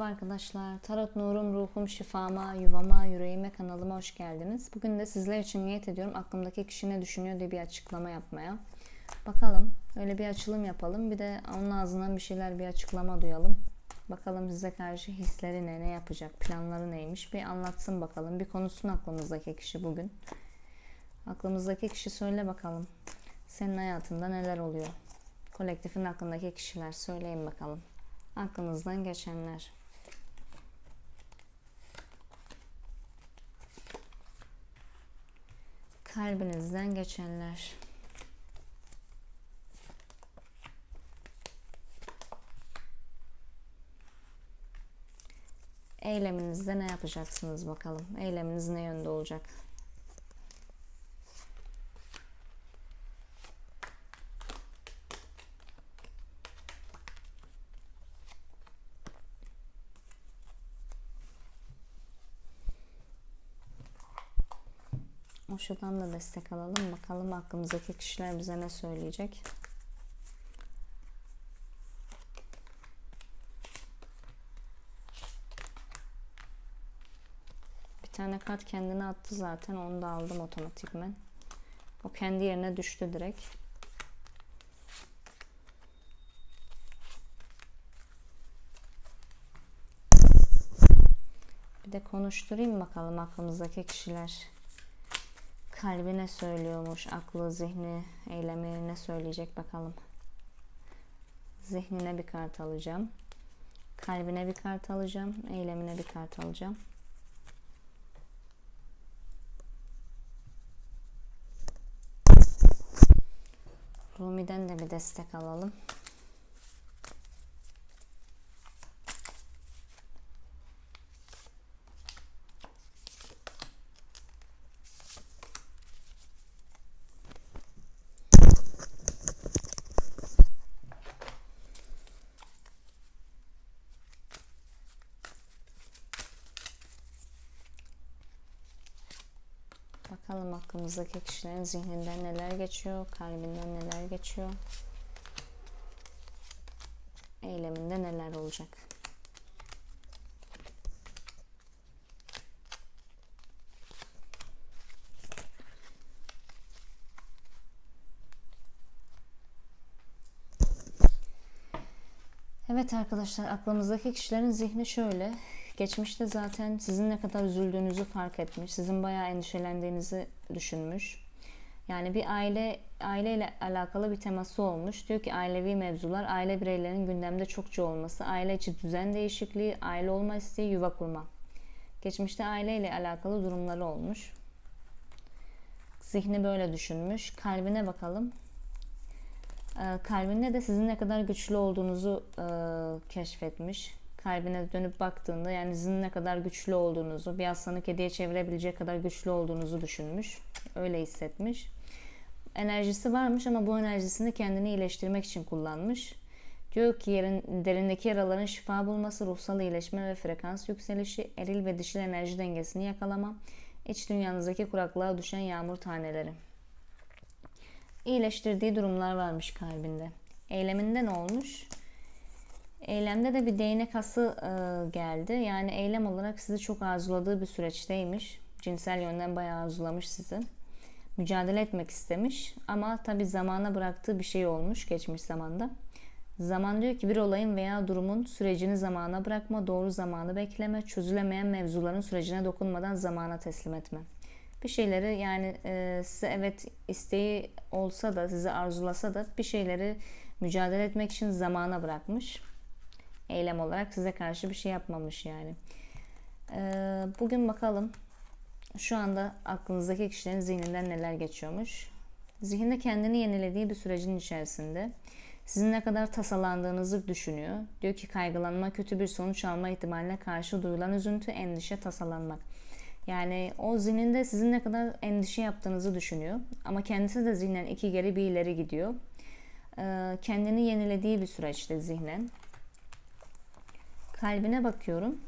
Merhaba arkadaşlar. Tarot Nurum Ruhum Şifama Yuvama Yüreğime kanalıma hoş geldiniz. Bugün de sizler için niyet ediyorum aklımdaki kişi ne düşünüyor diye bir açıklama yapmaya. Bakalım öyle bir açılım yapalım. Bir de onun ağzından bir şeyler bir açıklama duyalım. Bakalım size karşı hisleri ne, ne yapacak, planları neymiş bir anlatsın bakalım. Bir konuşsun aklımızdaki kişi bugün. Aklımızdaki kişi söyle bakalım. Senin hayatında neler oluyor? Kolektifin aklındaki kişiler söyleyin bakalım. Aklınızdan geçenler. Kalbinizden geçenler. Eyleminizde ne yapacaksınız bakalım? Eyleminiz ne yönde olacak? O şuradan da destek alalım. Bakalım aklımızdaki kişiler bize ne söyleyecek. Bir tane kart kendine attı zaten. Onu da aldım otomatikmen. O kendi yerine düştü direkt. Bir de konuşturayım bakalım aklımızdaki kişiler kalbi ne söylüyormuş, aklı, zihni, eylemi ne söyleyecek bakalım. Zihnine bir kart alacağım. Kalbine bir kart alacağım. Eylemine bir kart alacağım. Rumi'den de bir destek alalım. Bakalım aklımızdaki kişilerin zihninden neler geçiyor, kalbinden neler geçiyor. Eyleminde neler olacak. Evet arkadaşlar aklımızdaki kişilerin zihni şöyle. Geçmişte zaten sizin ne kadar üzüldüğünüzü fark etmiş. Sizin bayağı endişelendiğinizi düşünmüş. Yani bir aile aileyle alakalı bir teması olmuş. Diyor ki ailevi mevzular, aile bireylerinin gündemde çokça olması, aile içi düzen değişikliği, aile olma isteği, yuva kurma. Geçmişte aileyle alakalı durumları olmuş. Zihni böyle düşünmüş. Kalbine bakalım. Ee, kalbinde de sizin ne kadar güçlü olduğunuzu e, keşfetmiş kalbine dönüp baktığında yani sizin ne kadar güçlü olduğunuzu, bir aslanı kediye çevirebilecek kadar güçlü olduğunuzu düşünmüş. Öyle hissetmiş. Enerjisi varmış ama bu enerjisini kendini iyileştirmek için kullanmış. Diyor yerin, derindeki yaraların şifa bulması, ruhsal iyileşme ve frekans yükselişi, eril ve dişil enerji dengesini yakalama, iç dünyanızdaki kuraklığa düşen yağmur taneleri. İyileştirdiği durumlar varmış kalbinde. Eyleminde ne olmuş? Eylemde de bir değnek hası e, geldi. Yani eylem olarak sizi çok arzuladığı bir süreçteymiş. Cinsel yönden bayağı arzulamış sizi. Mücadele etmek istemiş ama tabi zamana bıraktığı bir şey olmuş geçmiş zamanda. Zaman diyor ki bir olayın veya durumun sürecini zamana bırakma, doğru zamanı bekleme, çözülemeyen mevzuların sürecine dokunmadan zamana teslim etme. Bir şeyleri yani e, size evet isteği olsa da sizi arzulasa da bir şeyleri mücadele etmek için zamana bırakmış eylem olarak size karşı bir şey yapmamış yani. Ee, bugün bakalım şu anda aklınızdaki kişilerin zihninden neler geçiyormuş. Zihinde kendini yenilediği bir sürecin içerisinde sizin ne kadar tasalandığınızı düşünüyor. Diyor ki kaygılanma, kötü bir sonuç alma ihtimaline karşı duyulan üzüntü, endişe, tasalanmak. Yani o zihninde sizin ne kadar endişe yaptığınızı düşünüyor. Ama kendisi de zihnen iki geri bir ileri gidiyor. Ee, kendini yenilediği bir süreçte zihnen. Kalbine bakıyorum.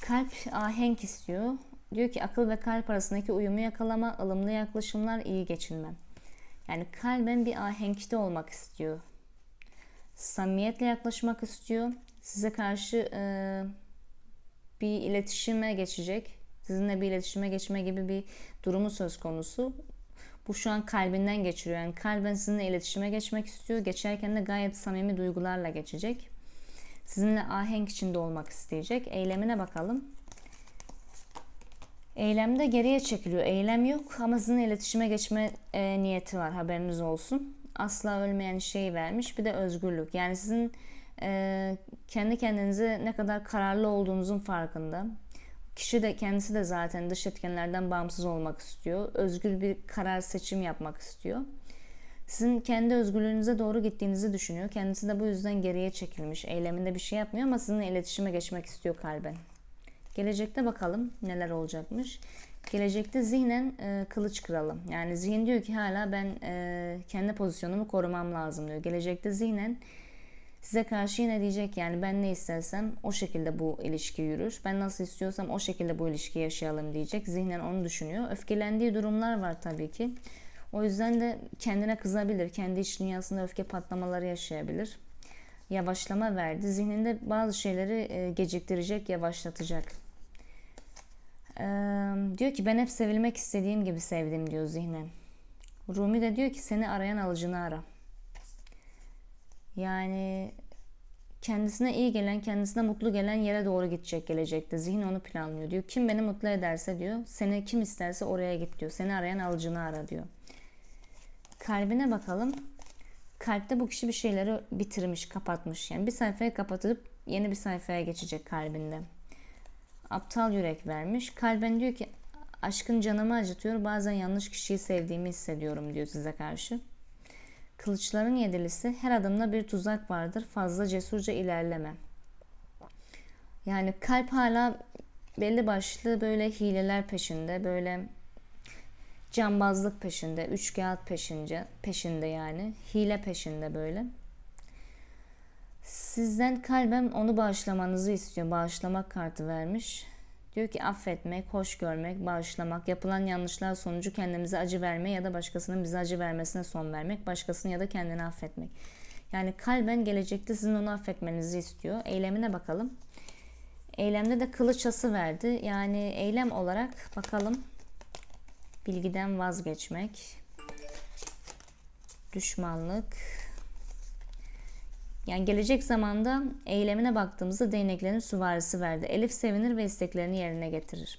Kalp ahenk istiyor. Diyor ki akıl ve kalp arasındaki uyumu yakalama, ılımlı yaklaşımlar, iyi geçinme. Yani kalben bir ahenkte olmak istiyor. Samimiyetle yaklaşmak istiyor. size karşı e, bir iletişime geçecek. Sizinle bir iletişime geçme gibi bir durumu söz konusu. Bu şu an kalbinden geçiriyor. Yani kalben sizinle iletişime geçmek istiyor. Geçerken de gayet samimi duygularla geçecek. Sizinle ahenk içinde olmak isteyecek. Eylemine bakalım. Eylemde geriye çekiliyor. Eylem yok ama sizinle iletişime geçme e, niyeti var. Haberiniz olsun. Asla ölmeyen şey vermiş. Bir de özgürlük. Yani sizin e, kendi kendinize ne kadar kararlı olduğunuzun farkında. Kişi de kendisi de zaten dış etkenlerden bağımsız olmak istiyor. Özgür bir karar seçim yapmak istiyor. Sizin kendi özgürlüğünüze doğru gittiğinizi düşünüyor. Kendisi de bu yüzden geriye çekilmiş. Eyleminde bir şey yapmıyor ama sizinle iletişime geçmek istiyor kalben. Gelecekte bakalım neler olacakmış. Gelecekte zihnen e, kılıç kıralım. Yani zihin diyor ki hala ben e, kendi pozisyonumu korumam lazım diyor. Gelecekte zihnen size karşı yine diyecek yani ben ne istersem o şekilde bu ilişki yürür. Ben nasıl istiyorsam o şekilde bu ilişki yaşayalım diyecek. Zihnen onu düşünüyor. Öfkelendiği durumlar var tabii ki. O yüzden de kendine kızabilir. Kendi iç dünyasında öfke patlamaları yaşayabilir. Yavaşlama verdi. Zihninde bazı şeyleri e, geciktirecek, yavaşlatacak. Diyor ki ben hep sevilmek istediğim gibi sevdim diyor zihnen. Rumi de diyor ki seni arayan alıcını ara. Yani kendisine iyi gelen, kendisine mutlu gelen yere doğru gidecek gelecekte. Zihin onu planlıyor diyor. Kim beni mutlu ederse diyor, seni kim isterse oraya git diyor. Seni arayan alıcını ara diyor. Kalbine bakalım. Kalpte bu kişi bir şeyleri bitirmiş, kapatmış. Yani bir sayfayı kapatıp yeni bir sayfaya geçecek kalbinde. Aptal yürek vermiş. Kalben diyor ki aşkın canımı acıtıyor. Bazen yanlış kişiyi sevdiğimi hissediyorum diyor size karşı. Kılıçların yedilisi her adımda bir tuzak vardır. Fazla cesurca ilerleme. Yani kalp hala belli başlı böyle hileler peşinde, böyle cambazlık peşinde, üç kağıt peşince, peşinde yani. Hile peşinde böyle. Sizden kalbem onu bağışlamanızı istiyor. Bağışlamak kartı vermiş. Diyor ki affetmek, hoş görmek, bağışlamak, yapılan yanlışlar sonucu kendimize acı verme ya da başkasının bize acı vermesine son vermek, başkasını ya da kendini affetmek. Yani kalben gelecekte sizin onu affetmenizi istiyor. Eylemine bakalım. Eylemde de kılıç ası verdi. Yani eylem olarak bakalım. Bilgiden vazgeçmek. Düşmanlık. Yani gelecek zamanda eylemine baktığımızda değneklerin süvarisi verdi. Elif sevinir ve isteklerini yerine getirir.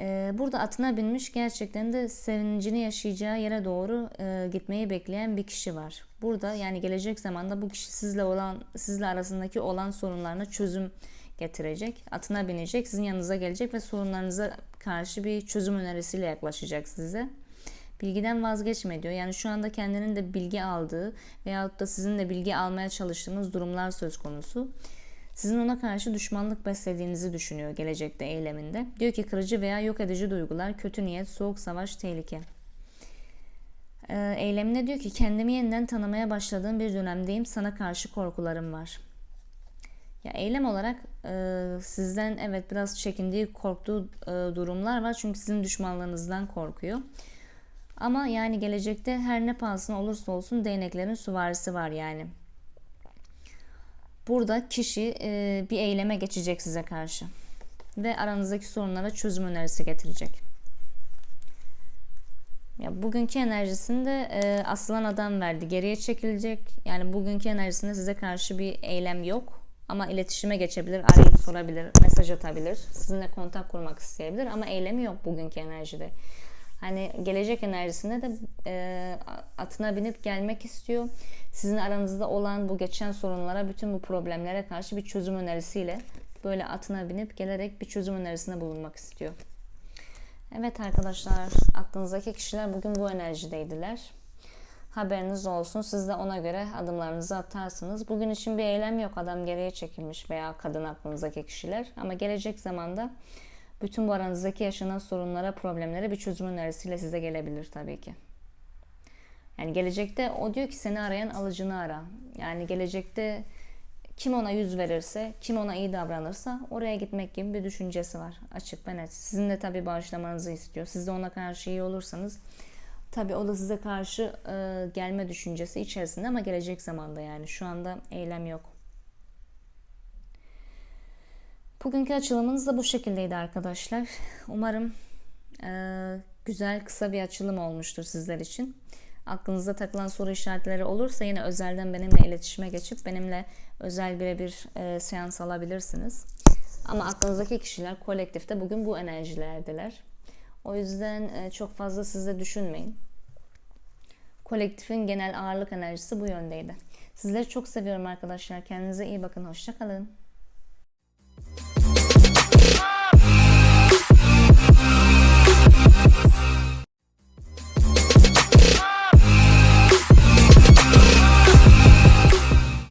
Ee, burada atına binmiş gerçekten de sevincini yaşayacağı yere doğru e, gitmeyi bekleyen bir kişi var. Burada yani gelecek zamanda bu kişi sizle olan sizle arasındaki olan sorunlarına çözüm getirecek. Atına binecek, sizin yanınıza gelecek ve sorunlarınıza karşı bir çözüm önerisiyle yaklaşacak size bilgiden vazgeçme diyor. Yani şu anda kendinin de bilgi aldığı veyahut da sizin de bilgi almaya çalıştığınız durumlar söz konusu. Sizin ona karşı düşmanlık beslediğinizi düşünüyor gelecekte eyleminde. Diyor ki kırıcı veya yok edici duygular, kötü niyet, soğuk savaş, tehlike. Ee, eyleminde diyor ki kendimi yeniden tanımaya başladığım bir dönemdeyim. Sana karşı korkularım var. Ya eylem olarak e, sizden evet biraz çekindiği, korktuğu e, durumlar var. Çünkü sizin düşmanlığınızdan korkuyor. Ama yani gelecekte her ne pahasına olursa olsun değneklerin süvarisi var yani. Burada kişi e, bir eyleme geçecek size karşı. Ve aranızdaki sorunlara çözüm önerisi getirecek. Ya bugünkü enerjisinde e, aslan adam verdi. Geriye çekilecek. Yani bugünkü enerjisinde size karşı bir eylem yok. Ama iletişime geçebilir, arayıp sorabilir, mesaj atabilir. Sizinle kontak kurmak isteyebilir ama eylemi yok bugünkü enerjide. Hani gelecek enerjisinde de e, atına binip gelmek istiyor. Sizin aranızda olan bu geçen sorunlara, bütün bu problemlere karşı bir çözüm önerisiyle böyle atına binip gelerek bir çözüm önerisinde bulunmak istiyor. Evet arkadaşlar, aklınızdaki kişiler bugün bu enerjideydiler. Haberiniz olsun. Siz de ona göre adımlarınızı atarsınız. Bugün için bir eylem yok. Adam geriye çekilmiş veya kadın aklınızdaki kişiler. Ama gelecek zamanda bütün bu aranızdaki yaşanan sorunlara, problemlere bir çözüm önerisiyle size gelebilir tabii ki. Yani gelecekte o diyor ki seni arayan alıcını ara. Yani gelecekte kim ona yüz verirse, kim ona iyi davranırsa oraya gitmek gibi bir düşüncesi var. Açık ve net. Sizin de tabii bağışlamanızı istiyor. Siz de ona karşı iyi olursanız tabii o da size karşı e, gelme düşüncesi içerisinde ama gelecek zamanda yani. Şu anda eylem yok. Bugünkü açılımınız da bu şekildeydi arkadaşlar. Umarım e, güzel kısa bir açılım olmuştur sizler için. Aklınızda takılan soru işaretleri olursa yine özelden benimle iletişime geçip benimle özel birebir e, seans alabilirsiniz. Ama aklınızdaki kişiler kolektifte bugün bu enerjilerdiler. O yüzden e, çok fazla siz de düşünmeyin. Kolektifin genel ağırlık enerjisi bu yöndeydi. Sizleri çok seviyorum arkadaşlar. Kendinize iyi bakın. Hoşçakalın.